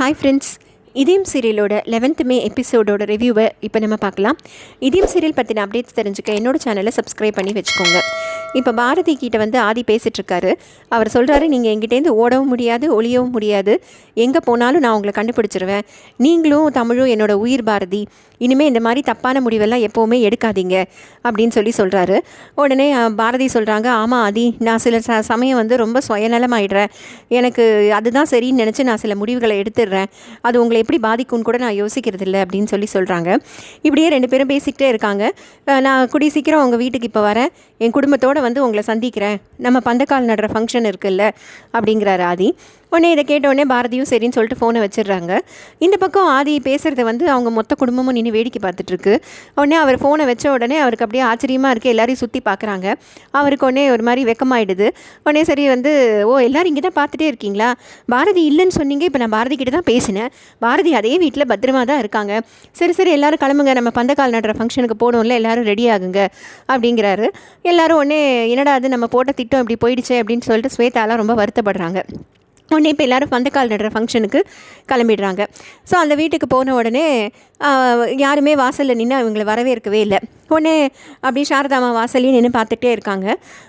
Hi friends இதயம் சீரியலோட eleventh மே எபிசோடோட ரிவ்யூவை இப்போ நம்ம பார்க்கலாம். இதயம் சீரியல் பற்றின அப்டேட்ஸ் தெரிஞ்சுக்க என்னோட சேனலை சப்ஸ்கிரைப் பண்ணி வச்சுக்கோங்க. இப்போ பாரதி கிட்ட வந்து ஆதி பேசிட்டு இருக்காரு அவர் சொல்கிறாரு நீங்கள் எங்கிட்டேருந்து ஓடவும் முடியாது ஒளியவும் முடியாது. எங்கே போனாலும் நான் உங்களை கண்டுபிடிச்சிருவேன். நீங்களும் தமிழும் என்னோட உயிர் பாரதி. இனிமேல் இந்த மாதிரி தப்பான முடிவெல்லாம் எப்போவுமே எடுக்காதீங்க. அப்படின்னு சொல்லி சொல்கிறாரு உடனே பாரதி சொல்கிறாங்க ஆமாம் ஆதி நான் சில ச சமயம் வந்து ரொம்ப சுயநலமாயிடுறேன். எனக்கு அதுதான் சரின்னு நினச்சி நான் சில முடிவுகளை எடுத்துடுறேன். அது உங்களை எப்படி பாதிக்கும்னு கூட நான் யோசிக்கிறது இல்லை அப்படின்னு சொல்லி சொல்கிறாங்க இப்படியே ரெண்டு பேரும் பேசிக்கிட்டே இருக்காங்க. நான் கூடிய சீக்கிரம் உங்கள் வீட்டுக்கு இப்போ வரேன். என் குடும்பத்தோடு வந்து உங்களை சந்திக்கிறேன். நம்ம பந்தக்கால் நடுற ஃபங்க்ஷன் இருக்குல்ல? அப்படிங்கிறாரு ஆதி. உடனே இதை கேட்ட உடனே பாரதியும் சரின்னு சொல்லிட்டு ஃபோனை வச்சிடுறாங்க. இந்த பக்கம் ஆதி பேசுகிறத வந்து அவங்க மொத்த குடும்பமும் நின்று வேடிக்கை பார்த்துட்ருக்கு உடனே அவர் ஃபோனை வச்ச உடனே அவருக்கு அப்படியே ஆச்சரியமாக இருக்குது எல்லாரையும் சுற்றி பார்க்குறாங்க. அவருக்கு உடனே ஒரு மாதிரி வெக்கமாயிடுது. உடனே சரி வந்து ஓ எல்லாரும் இங்கே தான் பார்த்துட்டே இருக்கீங்களா? பாரதி இல்லைன்னு சொன்னீங்க. இப்போ நான் பாரதி கிட்ட தான் பேசினேன். பாரதி அதே வீட்டில் பத்திரமா தான் இருக்காங்க. சரி சரி எல்லாரும் கிளம்புங்க. நம்ம பந்தக்கால் நடுற ஃபங்க்ஷனுக்கு போகணும்ல. எல்லாரும் ரெடி ஆகுங்க. அப்படிங்கிறாரு. எல்லாரும் உடனே என்னடா அது? நம்ம போட்ட திட்டம் இப்படி போயிடுச்சே அப்படின்னு சொல்லிட்டு ஸ்வேதாலாம் ரொம்ப வருத்தப்படுறாங்க. உடனே இப்போ எல்லோரும் பந்தக்கால் நடுற ஃபங்க்ஷனுக்கு கிளம்பிடுறாங்க. ஸோ அந்த வீட்டுக்கு போன உடனே யாருமே வாசலில் நின்று அவங்கள வரவேற்கவே இல்லை. உடனே அப்படி சாரதாமா வாசல்லையும் நின்று பார்த்துட்டே இருக்காங்க.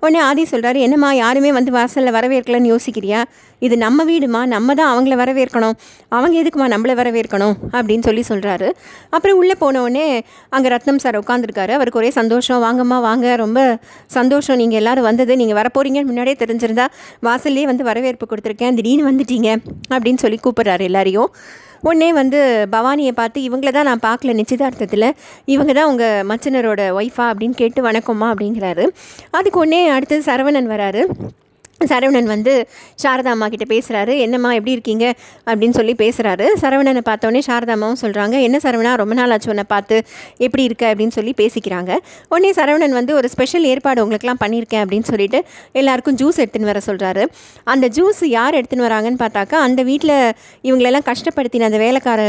உடனே ஆதி சொல்கிறாரு என்னம்மா யாருமே வந்து வாசலில் வரவேற்கலன்னு யோசிக்கிறியா? இது நம்ம வீடுமா? நம்ம தான் அவங்கள வரவேற்கணும். அவங்க எதுக்குமா நம்மளை வரவேற்கணும்? அப்படின்னு சொல்லி சொல்கிறாரு அப்புறம் உள்ளே போனவுடனே அங்கே ரத்னம் சார் உட்காந்துருக்காரு அவருக்கு ஒரே சந்தோஷம் வாங்கம்மா வாங்க. ரொம்ப சந்தோஷம். நீங்கள் எல்லாரும் வந்தது. நீங்கள் வரப்போறீங்கன்னு முன்னாடியே தெரிஞ்சிருந்தா வாசல்லே வந்து வரவேற்பு கொடுத்துருக்கேன். திடீர்னு வந்துட்டீங்க. அப்படின்னு சொல்லி கூப்பிட்றாரு எல்லாரையும். உடனே வந்து பவானியை பார்த்து இவங்கள தான் நான் பார்க்கல நிச்சயதார்த்தத்தில். இவங்க தான் உங்கள் மச்சனரோட ஒய்ஃபா அப்படின்னு கேட்டு வணக்கம்மா அப்படிங்கிறாரு. அதுக்கு உடனே அடுத்தது சரவணன் வராரு. சரவணன் வந்து சாரதா அம்மா கிட்ட பேசுகிறாரு என்னம்மா எப்படி இருக்கீங்க? அப்படின்னு சொல்லி பேசுகிறாரு சரவணனை பார்த்தோன்னே சாரதா அம்மாவும் சொல்கிறாங்க என்ன சரவணா ரொம்ப நாள் ஆச்சு உன்னை பார்த்து. எப்படி இருக்க? அப்படின்னு சொல்லி பேசிக்கிறாங்க. உடனே சரவணன் வந்து ஒரு ஸ்பெஷல் ஏற்பாடு உங்களுக்குலாம் பண்ணியிருக்கேன். அப்படின்னு சொல்லிட்டு எல்லாருக்கும் ஜூஸ் எடுத்துன்னு வர சொல்கிறாரு அந்த ஜூஸ் யார் எடுத்துன்னு வராங்கன்னு பார்த்தாக்கா அந்த வீட்டில் இவங்களெல்லாம் கஷ்டப்படுத்தின அந்த வேலைக்கார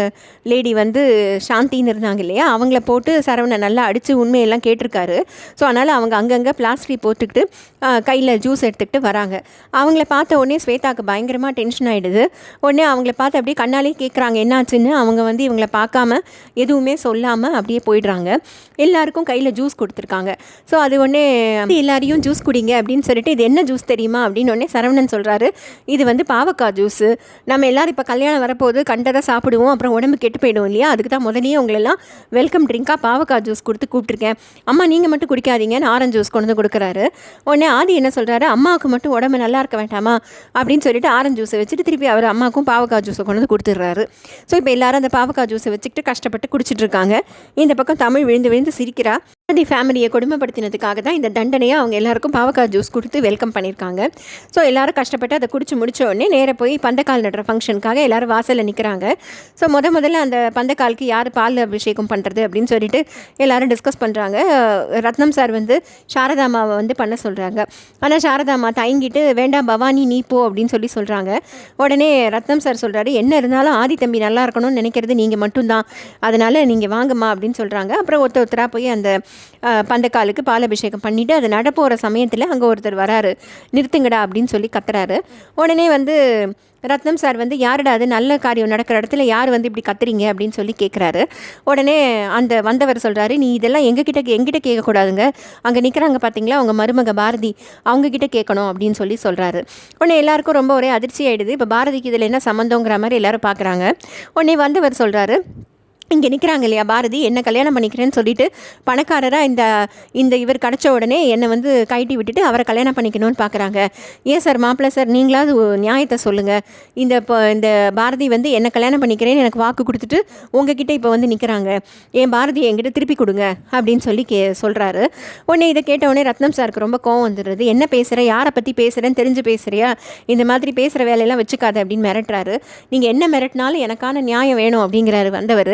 லேடி வந்து சாந்தின்னு இருந்தாங்க இல்லையா? அவங்கள போட்டு சரவணன் நல்லா அடித்து உண்மையெல்லாம் கேட்டிருக்காரு. ஸோ அதனால் அவங்க அங்கங்கே பிளாஸ்டிக் போட்டுக்கிட்டு கையில் ஜூஸ் எடுத்துக்கிட்டு வராங்க. அவங்கள பார்த்த உடனே ஸ்வேதாக்கு பயங்கரமாக டென்ஷன் ஆகிடுது உடனே அவங்கள பார்த்து அப்படியே கண்ணாலே கேட்குறாங்க என்னாச்சுன்னு? அவங்க வந்து இவங்கள பார்க்காம எதுவுமே சொல்லாமல் அப்படியே போயிடுறாங்க. எல்லாருக்கும் கையில் ஜூஸ் கொடுத்துருக்காங்க. ஸோ அது உடனே எல்லாரையும் ஜூஸ் குடிங்க அப்படின்னு சொல்லிட்டு இது என்ன ஜூஸ் தெரியுமா? அப்படின்னு உடனே சரவணன் சொல்கிறாரு இது வந்து பாவக்காய் ஜூஸு நம்ம எல்லாரும் இப்போ கல்யாணம் வரப்போது கண்டதாக சாப்பிடுவோம் அப்புறம் உடம்பு கெட்டு போயிடும் இல்லையா? அதுக்கு தான் முதல்லயே உங்களெல்லாம் வெல்கம் ட்ரிங்காக பாவக்காய் ஜூஸ் கொடுத்து கூப்பிட்ருக்கேன் அம்மா நீங்கள் மட்டும் குடிக்காதீங்கன்னு ஆரஞ்சு ஜூஸ் கொண்டு வந்து கொடுக்குறாரு. உடனே ஆதி என்ன சொல்கிறாரு அம்மாவுக்கு மட்டும் உடம்பு நல்லா இருக்க வேண்டாமா அப்படின்னு சொல்லிட்டு ஆரஞ்சு ஜூஸை வச்சுட்டு திருப்பி அவர் அம்மாவுக்கும் பாவக்காய் ஜூஸை கொண்டு வந்து கொடுத்துட்றாரு. ஸோ இப்போ எல்லாரும் அந்த பாவக்காய் ஜூஸை வச்சுக்கிட்டு கஷ்டப்பட்டு குடிச்சிட்டு இருக்காங்க. இந்த பக்கம் தமிழ் விழுந்து விழுந்து சிரிக்கிறா. ஆதி ஃபேமிலியை கொடுமைப்படுத்தினதுக்காக தான் இந்த தண்டனையை அவங்க எல்லாருக்கும் பாவக்காய் ஜூஸ் கொடுத்து வெல்கம் பண்ணியிருக்காங்க. ஸோ எல்லாரும் கஷ்டப்பட்டு அதை குடிச்சு முடிச்ச உடனே நேராக போய் பந்தக்கால் நடுற ஃபங்க்ஷனுக்காக எல்லாரும் வாசலில் நிற்கிறாங்க ஸோ முத முதல்ல அந்த பந்தக்காலுக்கு யார் பால் அபிஷேகம் பண்ணுறது அப்படின்னு சொல்லிட்டு எல்லாரும் டிஸ்கஸ் பண்ணுறாங்க ரத்னம் சார் வந்து சாரதாமாவை வந்து பண்ண சொல்கிறாங்க ஆனால் சாரதாமா தயங்கிட்டு வேண்டாம் பவானி நீ போ அப்படின்னு சொல்லி சொல்கிறாங்க உடனே ரத்னம் சார் சொல்கிறாரு என்ன இருந்தாலும் ஆதி தம்பி நல்லா இருக்கணும்னு நினைக்கிறது நீங்கள் மட்டும்தான். அதனால் நீங்கள் வாங்கம்மா அப்படின்னு சொல்கிறாங்க அப்புறம் ஒருத்தர் ஒருத்தராக போய் அந்த பந்தக்காலுக்கு பால் அபிஷேகம் பண்ணிவிட்டு அது நட போகிற சமயத்தில் அங்கே ஒருத்தர் வராரு. நிறுத்துங்கடா அப்படின்னு சொல்லி கத்துறாரு. உடனே வந்து ரத்னம் சார் வந்து யாருடா அது? நல்ல காரியம் நடக்கிற இடத்துல யார் வந்து இப்படி கத்துறீங்க? அப்படின்னு சொல்லி கேட்குறாரு உடனே அந்த வந்தவர் சொல்கிறாரு நீ இதெல்லாம் எங்ககிட்ட எங்கிட்ட கேட்கக்கூடாதுங்க அங்கே நிற்கிறாங்க பார்த்தீங்களா அவங்க மருமக பாரதி அவங்கக்கிட்ட கேட்கணும் அப்படின்னு சொல்லி சொல்கிறாரு உடனே எல்லாருக்கும் ரொம்ப ஒரே அதிர்ச்சி ஆயிடுது. இப்போ பாரதிக்கு இதில் என்ன சம்மந்தங்கிற மாதிரி எல்லோரும் பார்க்குறாங்க உடனே வந்தவர் சொல்கிறாரு இங்கே நிற்கிறாங்க இல்லையா பாரதி? என்ன கல்யாணம் பண்ணிக்கிறேன்னு சொல்லிட்டு பணக்காரராக இந்த இந்த இவர் கிடச்ச உடனே என்னை வந்து கைட்டி விட்டுட்டு அவரை கல்யாணம் பண்ணிக்கணும்னு பார்க்குறாங்க ஏன் சார் மாப்பிள்ளை சார் நீங்களாவது நியாயத்தை சொல்லுங்கள் இந்த இப்போ இந்த பாரதி வந்து என்ன கல்யாணம் பண்ணிக்கிறேன்னு எனக்கு வாக்கு கொடுத்துட்டு உங்ககிட்ட இப்போ வந்து நிற்கிறாங்க என் பாரதி என்கிட்ட திருப்பி கொடுங்க அப்படின்னு சொல்லி கே சொல்கிறாரு உடனே இதை கேட்ட உடனே ரத்னம் சாருக்கு ரொம்ப கோவம் வந்துடுது என்ன பேசுகிற யாரை பற்றி பேசுகிறேன்னு தெரிஞ்சு பேசுகிறியா இந்த மாதிரி பேசுகிற வேலையெல்லாம் வச்சுக்காத அப்படின்னு மிரட்டுறாரு. நீங்கள் என்ன மிரட்டினாலும் எனக்கான நியாயம் வேணும் அப்படிங்கிறாரு வந்தவர்.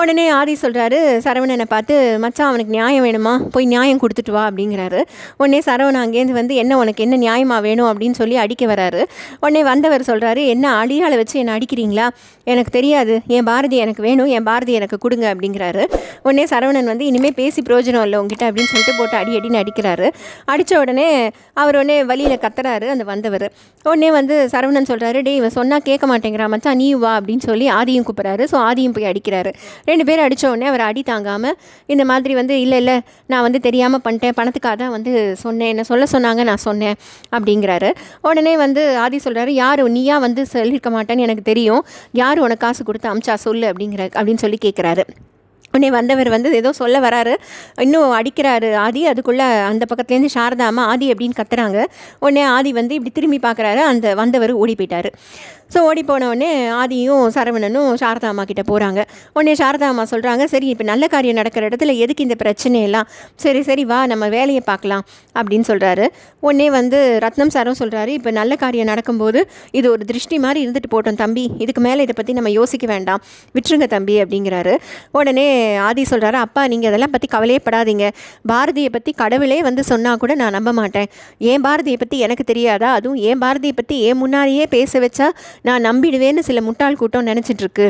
உடனே ஆதி சொல்கிறாரு சரவணனை பார்த்து மச்சான் அவனுக்கு நியாயம் வேணுமா? போய் நியாயம் கொடுத்துட்டு வா அப்படிங்கிறாரு. உடனே சரவணன் அங்கேருந்து வந்து என்ன உனக்கு என்ன நியாயமாக வேணும்? அப்படின்னு சொல்லி அடிக்க வராரு. உடனே வந்தவர் சொல்கிறாரு என்ன அடியாளை வச்சு என்னை அடிக்கிறீங்களா? எனக்கு தெரியாது. என் பாரதி எனக்கு வேணும். என் பாரதி எனக்கு கொடுங்க அப்படிங்கிறாரு. உடனே சரவணன் வந்து இனிமேல் பேசி பிரயோஜனம் இல்லை உங்ககிட்ட அப்படின்னு சொல்லிட்டு போட்டு அடி அடின்னு அடிக்கிறாரு. அடித்த உடனே அவர் உடனே வழியில் கத்துறாரு அந்த வந்தவர். உடனே வந்து சரவணன் சொல்கிறாரு டே இவன் சொன்னால் கேட்க மாட்டேங்கிறான் மச்சான் நீ வா அப்படின்னு சொல்லி ஆதியும் கூப்பிட்றாரு. ஸோ ஆதியும் போய் அடிக்கிறாரு. ரெண்டு பேரும் அடித்த உடனே அவர் அடி தாங்காமல் இந்த மாதிரி வந்து இல்லை இல்லை நான் வந்து தெரியாமல் பண்ணிட்டேன் பணத்துக்காக தான் வந்து சொன்னேன் என்ன சொல்ல சொன்னாங்க நான் சொன்னேன் அப்படிங்கிறாரு. உடனே வந்து ஆதி சொல்கிறாரு யார் நீயா வந்து சொல்லியிருக்க மாட்டேன்னு எனக்கு தெரியும். யார் உனக்கு காசு கொடுத்து அமிச்சா சொல்லு அப்படிங்கிற அப்படின்னு சொல்லி கேட்குறாரு உடனே வந்தவர் வந்து ஏதோ சொல்ல வராரு. இன்னும் அடிக்கிறாரு. ஆதி அதுக்குள்ளே அந்த பக்கத்துலேருந்து சாரதாமா ஆதி அப்படின்னு கத்துறாங்க. உடனே ஆதி வந்து இப்படி திரும்பி பார்க்குறாரு. அந்த வந்தவர் ஓடி போயிட்டாரு. ஸோ ஓடி போன உடனே ஆதியும் சரவணனும் சாரதா அம்மா கிட்ட போகிறாங்க உடனே சாரதா அம்மா சொல்கிறாங்க சரி இப்போ நல்ல காரியம் நடக்கிற இடத்துல எதுக்கு இந்த பிரச்சனையெல்லாம்? சரி சரி வா நம்ம வேலையை பார்க்கலாம் அப்படின்னு சொல்கிறாரு உடனே வந்து ரத்னம் சாரும் சொல்கிறாரு இப்போ நல்ல காரியம் நடக்கும்போது இது ஒரு திருஷ்டி மாதிரி இருந்துட்டு போட்டோம் தம்பி. இதுக்கு மேலே இதை பற்றி நம்ம யோசிக்க வேண்டாம். விட்டுருங்க தம்பி அப்படிங்கிறாரு. உடனே ஆதி சொல்கிறாரு அப்பா நீங்கள் அதெல்லாம் பற்றி கவலையே படாதீங்க. பாரதியை பற்றி கடவுளே வந்து சொன்னால் கூட நான் நம்ப மாட்டேன். ஏன் பாரதியை பற்றி எனக்கு தெரியாதா? அதுவும் ஏன் பாரதியை பற்றி ஏன் முன்னாடியே பேச வச்சா நான் நம்பிடுவேன்னு சில முட்டாள் கூட்டம் நினச்சிட்ருக்கு.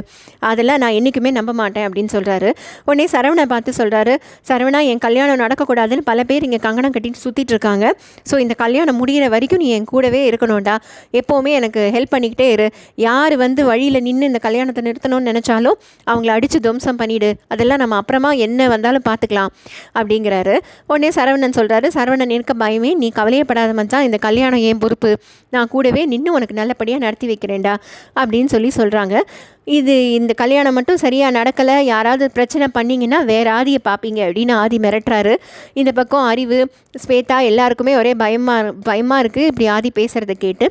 அதெல்லாம் நான் என்றைக்குமே நம்ப மாட்டேன் அப்படின்னு சொல்கிறாரு உடனே சரவணை பார்த்து சொல்கிறாரு சரவணா என் கல்யாணம் நடக்கக்கூடாதுன்னு பல பேர் இங்கே கங்கணம் கட்டிட்டு சுற்றிட்டு இருக்காங்க. ஸோ இந்த கல்யாணம் முடிகிற வரைக்கும் நீ என் கூடவே இருக்கணும்டா. எப்போவுமே எனக்கு ஹெல்ப் பண்ணிக்கிட்டே இரு. யார் வந்து வழியில் நின்று இந்த கல்யாணத்தை நிறுத்தணும்னு நினச்சாலும் அவங்கள அடித்து துவம்சம் பண்ணிவிடு அதெல்லாம் நம்ம அப்புறமா என்ன வந்தாலும் பார்த்துக்கலாம் அப்படிங்கிறாரு. உடனே சரவணன் சொல்கிறாரு சரவணன் இருக்க பயமே நீ கவலையப்படாத மச்சான் இந்த கல்யாணம் ஏன் பொறுப்பு. நான் கூடவே நின்று உனக்கு நல்லபடியாக நடத்தி வைக்கிறேன்டா அப்படின்னு சொல்லி சொல்கிறாங்க இது இந்த கல்யாணம் மட்டும் சரியாக நடக்கலை. யாராவது பிரச்சனை பண்ணிங்கன்னா வேறு ஆதியை பார்ப்பீங்க அப்படின்னு ஆதி மிரட்டுறாரு. இந்த பக்கம் அறிவு ஸ்வேதா எல்லாருக்குமே ஒரே பயமாக பயமாக இருக்குது இப்படி ஆதி பேசுகிறத கேட்டு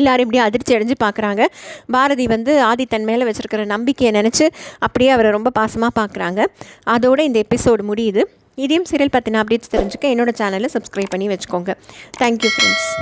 எல்லாரும் இப்படி அதிர்ச்சி அடைஞ்சு பார்க்குறாங்க. பாரதி வந்து ஆதித்தன் மேலே வச்சுருக்கிற நம்பிக்கையை நினச்சி அப்படியே அவரை ரொம்ப பாசமாக பார்க்குறாங்க. அதோடு இந்த எபிசோடு முடியுது. இதையும் சீரியல் பற்றின அப்டேட்ஸ் தெரிஞ்சுக்க என்னோடய சேனலை சப்ஸ்கிரைப் பண்ணி வச்சுக்கோங்க. Thank you friends